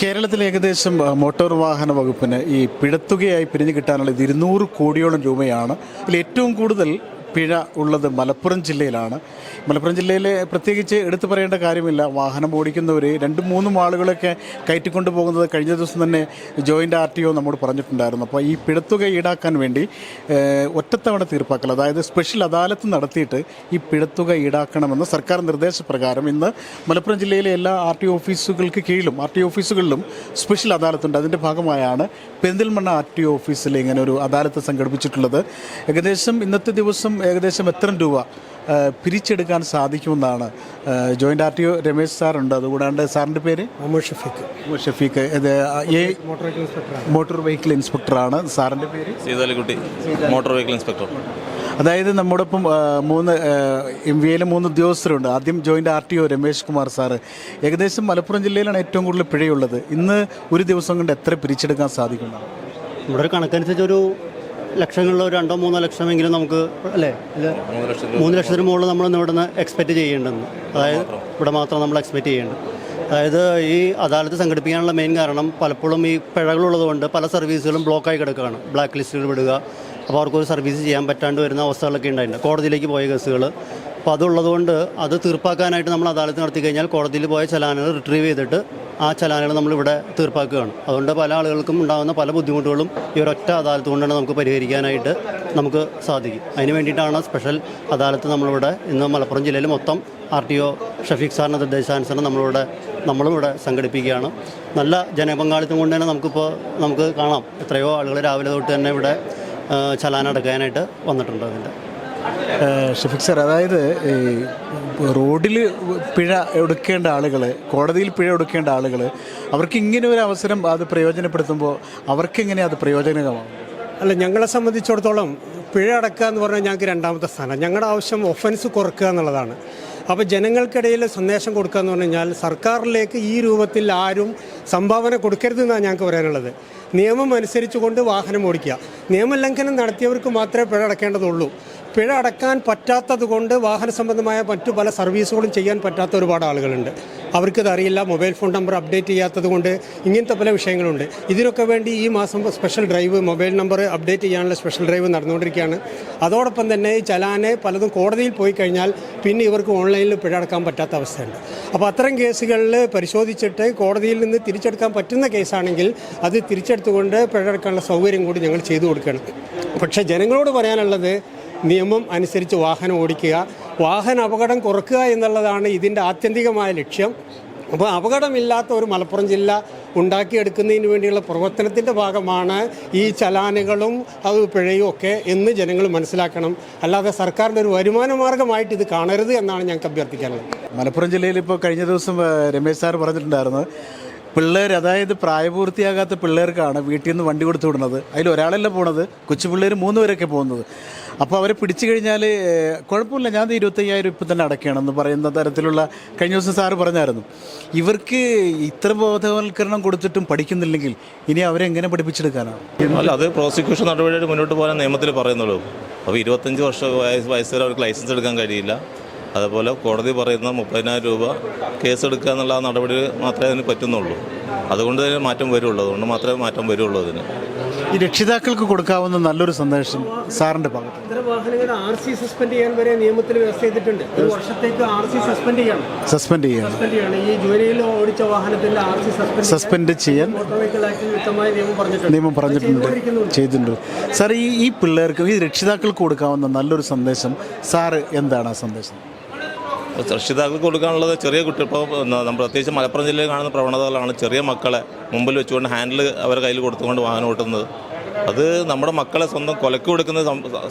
കേരളത്തിൽ ഏകദേശം മോട്ടോർ വാഹന വകുപ്പിന് ഈ പിഴത്തുകയായി പിരിഞ്ഞു കിട്ടാനുള്ള ഇത് ഇരുന്നൂറ് കോടിയോളം രൂപയാണ്. ഇതിൽ ഏറ്റവും കൂടുതൽ പിഴ ഉള്ളത് മലപ്പുറം ജില്ലയിലാണ്. മലപ്പുറം ജില്ലയിലെ പ്രത്യേകിച്ച് എടുത്തു പറയേണ്ട കാര്യമില്ല. വാഹനം ഓടിക്കുന്നവർ രണ്ടും മൂന്നും ആളുകളൊക്കെ കയറ്റിക്കൊണ്ട് പോകുന്നത് കഴിഞ്ഞ ദിവസം തന്നെ ജോയിന്റ് ആർ ടി ഒ നമ്മോട് പറഞ്ഞിട്ടുണ്ടായിരുന്നു. അപ്പോൾ ഈ പിഴത്തുക ഈടാക്കാൻ വേണ്ടി ഒറ്റത്തവണ തീർപ്പാക്കൽ അതായത് സ്പെഷ്യൽ അദാലത്ത് നടത്തിയിട്ട് ഈ പിഴത്തുക ഈടാക്കണമെന്ന് സർക്കാർ നിർദ്ദേശപ്രകാരം ഇന്ന് മലപ്പുറം ജില്ലയിലെ എല്ലാ ആർ ടി ഓഫീസുകൾക്ക് കീഴിലും ആർ ടി ഓഫീസുകളിലും സ്പെഷ്യൽ അദാലത്തുണ്ട്. അതിന്റെ ഭാഗമായാണ് പെരിന്തൽമണ്ണ ആർ ടി ഓഫീസിൽ ഇങ്ങനെ ഒരു അദാലത്ത് സംഘടിപ്പിച്ചിട്ടുള്ളത്. ഏകദേശം ഇന്നത്തെ ദിവസം ഏകദേശം എത്ര രൂപ പിരിച്ചെടുക്കാൻ സാധിക്കുമെന്നാണ് joint R T O Ramesh സാറുണ്ട്. അതുകൂടാണ്ട് സാറിന്റെ പേര്? മുഹമ്മദ് ഷഫീഖ്. മുഹമ്മദ് ഷഫീഖ്. ഇത് എ മോട്ടോർ വെഹിക്കിൾ ഇൻസ്പെക്ടറാണ് മോട്ടോർ വെഹിക്കിൾ ഇൻസ്പെക്ടറാണ്. സാറിന്റെ പേര്? Seethalikutty motor vehicle inspector. അതായത് നമ്മോടൊപ്പം ഇപ്പം മൂന്ന് എം വി എയിലെ മൂന്ന് ഉദ്യോഗസ്ഥരുണ്ട്. ആദ്യം joint R T O Ramesh Kumar sir. ഏകദേശം മലപ്പുറം ജില്ലയിലാണ് ഏറ്റവും കൂടുതൽ പിഴയുള്ളത്. ഇന്ന് ഒരു ദിവസം കൊണ്ട് എത്ര പിരിച്ചെടുക്കാൻ സാധിക്കുന്നതാണ് ഇവിടെ ഒരു കണക്കനുസരിച്ച് ഒരു ലക്ഷങ്ങളിൽ ഒരു രണ്ടോ മൂന്നോ ലക്ഷമെങ്കിലും നമുക്ക് അല്ലേ? മൂന്ന് ലക്ഷം മൂന്ന് ലക്ഷത്തിന് മുകളിൽ നമ്മൾ ഇവിടെ നിന്ന് എക്സ്പെക്റ്റ് ചെയ്യേണ്ടെന്ന് അതായത് ഇവിടെ മാത്രം നമ്മൾ എക്സ്പെക്റ്റ് ചെയ്യേണ്ടത്. അതായത് ഈ അദാലത്ത് സംഘടിപ്പിക്കാനുള്ള മെയിൻ കാരണം പലപ്പോഴും ഈ പിഴകളുള്ളതുകൊണ്ട് പല സർവീസുകളും ബ്ലോക്കായി കിടക്കുകയാണ്. ബ്ലാക്ക് ലിസ്റ്റുകൾ വിടുക. അപ്പോൾ അവർക്കൊരു സർവീസ് ചെയ്യാൻ പറ്റാണ്ട് വരുന്ന അവസ്ഥകളൊക്കെ ഉണ്ടായിട്ടുണ്ട്. കോടതിയിലേക്ക് പോയ കേസുകൾ അപ്പോൾ അതുള്ളതുകൊണ്ട് അത് തീർപ്പാക്കാനായിട്ട് നമ്മൾ അദാലത്ത് നടത്തി കഴിഞ്ഞാൽ കോടതിയിൽ പോയ ചലാനുകൾ റിട്രീവ് ചെയ്തിട്ട് ആ ചലാനുകൾ നമ്മളിവിടെ തീർപ്പാക്കുകയാണ്. അതുകൊണ്ട് പല ആളുകൾക്കും ഉണ്ടാകുന്ന പല ബുദ്ധിമുട്ടുകളും ഈ ഒരൊറ്റ അദാലത്ത് കൊണ്ടാണ് നമുക്ക് പരിഹരിക്കാനായിട്ട് നമുക്ക് സാധിക്കും. അതിന് വേണ്ടിയിട്ടാണ് സ്പെഷ്യൽ അദാലത്ത് നമ്മളിവിടെ ഇന്ന് മലപ്പുറം ജില്ലയിൽ മൊത്തം ആർ ടി ഒ ഷഫീഖ് സാറിന്റെ നിർദ്ദേശാനുസരണം നമ്മളിവിടെ നമ്മളും ഇവിടെ സംഘടിപ്പിക്കുകയാണ്. നല്ല ജനപങ്കാളിത്തം കൊണ്ട് തന്നെ നമുക്കിപ്പോൾ നമുക്ക് കാണാം. എത്രയോ ആളുകൾ രാവിലെ തൊട്ട് തന്നെ ഇവിടെ ചലാനടക്കാനായിട്ട് വന്നിട്ടുണ്ട് അതിന്റെ. സാർ അതായത് ഈ റോഡിൽ പിഴ എടുക്കേണ്ട ആളുകൾ കോടതിയിൽ പിഴ എടുക്കേണ്ട ആളുകൾ അവർക്ക് ഇങ്ങനെ ഒരു അവസരം അത് പ്രയോജനപ്പെടുത്തുമ്പോൾ അവർക്കെങ്ങനെ അത് പ്രയോജനകമാകും? അല്ല ഞങ്ങളെ സംബന്ധിച്ചിടത്തോളം പിഴ അടക്കുക എന്ന് പറഞ്ഞാൽ ഞങ്ങൾക്ക് രണ്ടാമത്തെ സ്ഥാനം. ഞങ്ങളുടെ ആവശ്യം ഒഫൻസ് കുറക്കുക എന്നുള്ളതാണ്. അപ്പോൾ ജനങ്ങൾക്കിടയിൽ സന്ദേശം കൊടുക്കുക എന്ന് പറഞ്ഞു കഴിഞ്ഞാൽ സർക്കാരിലേക്ക് ഈ രൂപത്തിൽ ആരും സംഭാവന കൊടുക്കരുതെന്നാണ് ഞങ്ങൾക്ക് പറയാനുള്ളത്. നിയമം അനുസരിച്ചുകൊണ്ട് വാഹനം ഓടിക്കുക. നിയമലംഘനം നടത്തിയവർക്ക് മാത്രമേ പിഴ അടക്കേണ്ടതുള്ളൂ. പിഴ അടക്കാൻ പറ്റാത്തത് കൊണ്ട് വാഹന സംബന്ധമായ മറ്റു പല സർവീസുകളും ചെയ്യാൻ പറ്റാത്ത ഒരുപാട് ആളുകളുണ്ട്. അവർക്കിത് അറിയില്ല മൊബൈൽ ഫോൺ നമ്പർ അപ്ഡേറ്റ് ചെയ്യാത്തത് കൊണ്ട് ഇങ്ങനത്തെ പല വിഷയങ്ങളുണ്ട്. ഇതിനൊക്കെ വേണ്ടി ഈ മാസം special drive mobile number update ചെയ്യാനുള്ള സ്പെഷ്യൽ ഡ്രൈവ് നടന്നുകൊണ്ടിരിക്കുകയാണ്. അതോടൊപ്പം തന്നെ ചലാന് പലതും കോടതിയിൽ പോയി കഴിഞ്ഞാൽ പിന്നെ ഇവർക്ക് ഓൺലൈനിൽ പിഴ അടക്കാൻ പറ്റാത്ത അവസ്ഥയുണ്ട്. അപ്പോൾ അത്തരം കേസുകളിൽ പരിശോധിച്ചിട്ട് കോടതിയിൽ നിന്ന് തിരിച്ചെടുക്കാൻ പറ്റുന്ന കേസാണെങ്കിൽ അത് തിരിച്ചെടുത്തുകൊണ്ട് പിഴ അടക്കാനുള്ള സൗകര്യം കൂടി ഞങ്ങൾ ചെയ്തു കൊടുക്കണം പക്ഷേ ജനങ്ങളോട് പറയാനുള്ളത് നിയമം അനുസരിച്ച് വാഹനം ഓടിക്കുക. വാഹന അപകടം കുറക്കുക എന്നുള്ളതാണ് ഇതിന്റെ ആത്യന്തികമായ ലക്ഷ്യം. അപ്പോൾ അപകടമില്ലാത്ത ഒരു മലപ്പുറം ജില്ല ഉണ്ടാക്കിയെടുക്കുന്നതിന് വേണ്ടിയുള്ള പ്രവർത്തനത്തിന്റെ ഭാഗമാണ് ഈ ചലാനുകളും അത് പിഴയും ഒക്കെ എന്ന് ജനങ്ങൾ മനസ്സിലാക്കണം. അല്ലാതെ സർക്കാരിന്റെ ഒരു വരുമാന മാർഗമായിട്ട് ഇത് കാണരുത് എന്നാണ് ഞങ്ങൾക്ക് അഭ്യർത്ഥിക്കാനുള്ളത്. മലപ്പുറം ജില്ലയിൽ ഇപ്പോൾ കഴിഞ്ഞ ദിവസം രമേശ് സാർ പറഞ്ഞിട്ടുണ്ടായിരുന്നു പിള്ളേർ അതായത് പ്രായപൂർത്തിയാകാത്ത പിള്ളേർക്കാണ് വീട്ടിൽ നിന്ന് വണ്ടി കൊടുത്തു വിടുന്നത്. അതിൽ ഒരാളല്ല പോണത്? കൊച്ചു പിള്ളേർ മൂന്ന് പേരൊക്കെ പോകുന്നത്. അപ്പോൾ അവരെ പിടിച്ചു കഴിഞ്ഞാൽ കുഴപ്പമില്ല. ഞാൻ ഇരുപത്തയ്യായിരം ഇപ്പം തന്നെ അടയ്ക്കണമെന്ന് പറയുന്ന തരത്തിലുള്ള കഴിഞ്ഞ ദിവസം സാറ് പറഞ്ഞായിരുന്നു. ഇവർക്ക് ഇത്ര ബോധവൽക്കരണം കൊടുത്തിട്ടും പഠിക്കുന്നില്ലെങ്കിൽ ഇനി അവരെ എങ്ങനെ പഠിപ്പിച്ചെടുക്കാനാണ് അല്ല അത് പ്രോസിക്യൂഷൻ നടപടിയായിട്ട് മുന്നോട്ട് പോകാൻ നിയമത്തിൽ പറയുന്നുള്ളൂ. അപ്പോൾ ഇരുപത്തഞ്ച് വർഷം വയസ്സ് വയസ്സ് വരെ അവർക്ക് ലൈസൻസ് എടുക്കാൻ കഴിയില്ല. അതുപോലെ കോടതി പറയുന്ന മുപ്പതിനായിരം രൂപ കേസ് എടുക്കുക എന്നുള്ള നടപടി മാത്രമേ അതിന് പറ്റുന്നുള്ളൂ. അതുകൊണ്ട് തന്നെ മാറ്റം വരുള്ളൂ. അതുകൊണ്ട് മാത്രമേ മാറ്റം വരുള്ളൂ അതിന്. ഈ രക്ഷിതാക്കൾക്ക് കൊടുക്കാവുന്ന നല്ലൊരു സന്ദേശം സാറിന്റെ ഭാഗത്ത്. ഇത്തരം വാഹനങ്ങൾ ആർ സി സസ്പെൻഡ് ചെയ്യാൻ വരെ നിയമത്തിൽ വ്യവസ്ഥ ചെയ്തിട്ടുണ്ട്. ഒരു വർഷത്തേക്ക് ആർ സി സസ്പെൻഡ് ചെയ്യണം. സസ്പെൻഡ് ചെയ്യണം. ഈ ഓടിച്ച വാഹനത്തിന്റെ ആർ സി സസ്പെൻഡ് സസ്പെൻഡ് ചെയ്യാൻ മോട്ടോർ വെഹിക്കിൾ ആക്ടിൽ വ്യക്തമായ നിയമം പറഞ്ഞിട്ടുണ്ട്. നിയമം പറഞ്ഞിട്ടുണ്ട്. ചെയ്തിട്ടുണ്ട്. സാർ ഈ ഈ പിള്ളേർക്ക് ഈ രക്ഷിതാക്കൾക്ക് കൊടുക്കാവുന്ന നല്ലൊരു സന്ദേശം സാറ് എന്താണ് ആ സന്ദേശം? രക്ഷിതാക്കൾക്ക് കൊടുക്കാനുള്ളത് ചെറിയ കുട്ടി ഇപ്പോൾ പ്രത്യേകിച്ച് മലപ്പുറം ജില്ലയിൽ കാണുന്ന പ്രവണതകളാണ് ചെറിയ മക്കളെ മുമ്പിൽ വെച്ചുകൊണ്ട് ഹാൻഡിൽ അവരുടെ കയ്യിൽ കൊടുത്തുകൊണ്ട് വാഹനം ഓട്ടുന്നത്. അത് നമ്മുടെ മക്കളെ സ്വന്തം കൊലക്ക് കൊടുക്കുന്ന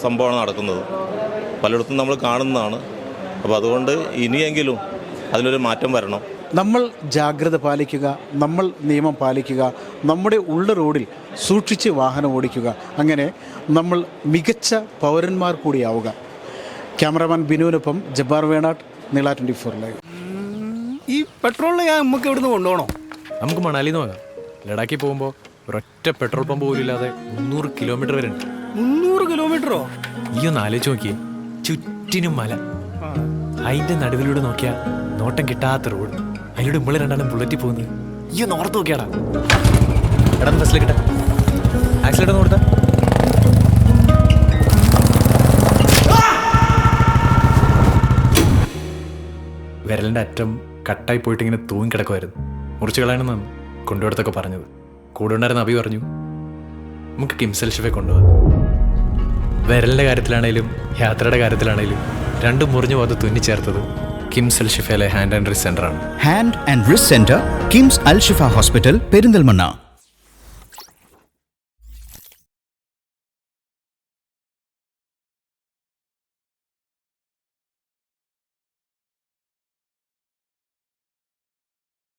സംഭവമാണ് നടക്കുന്നത്. പലയിടത്തും നമ്മൾ കാണുന്നതാണ്. അപ്പോൾ അതുകൊണ്ട് ഇനിയെങ്കിലും അതിനൊരു മാറ്റം വരണം. നമ്മൾ ജാഗ്രത പാലിക്കുക നമ്മൾ നിയമം പാലിക്കുക നമ്മുടെ ഉള്ള റോഡിൽ സൂക്ഷിച്ച് വാഹനം ഓടിക്കുക. അങ്ങനെ നമ്മൾ മികച്ച പൗരന്മാർ കൂടിയാവുക. ക്യാമറമാൻ ബിനുവിനൊപ്പം ജബ്ബാർ വേണാട്ട്. നീള ട്വന്റി ഫോർ ലൈവ് ഈ പെട്രോളിന് ഞാൻ നമുക്ക് ഇവിടുന്ന് കൊണ്ടുപോകണോ? നമുക്ക് മണാലി നോക്കാം ലഡാക്കിൽ പോകുമ്പോൾ ഒരൊറ്റ പെട്രോൾ പമ്പ് പോലും ഇല്ലാതെ മുന്നൂറ് കിലോമീറ്റർ വരെ ഉണ്ട്. മുന്നൂറ് കിലോമീറ്ററോ ഈ ഒന്ന് ആലോചിച്ച് നോക്കിയേ ചുറ്റിനും മല. അതിന്റെ നടുവിലൂടെ നോക്കിയാ നോട്ടം കിട്ടാത്ത റോഡ്. അതിലൂടെ ഇമ്മൾ രണ്ടാളും ബുള്ളറ്റിൽ പോകുന്നത്. ഈ ഒന്ന് ഓർത്ത് നോക്കിയാടാ. എടാ ബസ്സിലേക്ക് ആക്സിലേറ്റർ ഒന്ന് കൊടുത്താ. വിരലിന്റെ അറ്റം കട്ടായി പോയിട്ട് ഇങ്ങനെ തൂങ്ങി കിടക്കുമായിരുന്നു മുറിച്ച് കളയണമെന്നാണ് കൊണ്ടുപോയടത്തൊക്കെ പറഞ്ഞത്. കൂടെ ഉണ്ടായിരുന്ന അഭി പറഞ്ഞു നമുക്ക് കിംസൽ ഷിഫെ കൊണ്ടുപോകാം. വിരലിന്റെ കാര്യത്തിലാണേലും യാത്രയുടെ കാര്യത്തിലാണേലും രണ്ടും മുറിഞ്ഞു പോകാതെ തുന്നിച്ചേർത്തത് കിംസൽ ഷിഫയിലെ hand and wrist സെന്ററാണ് hand and wrist centre KIMS Al Shifa hospital Perinthalmanna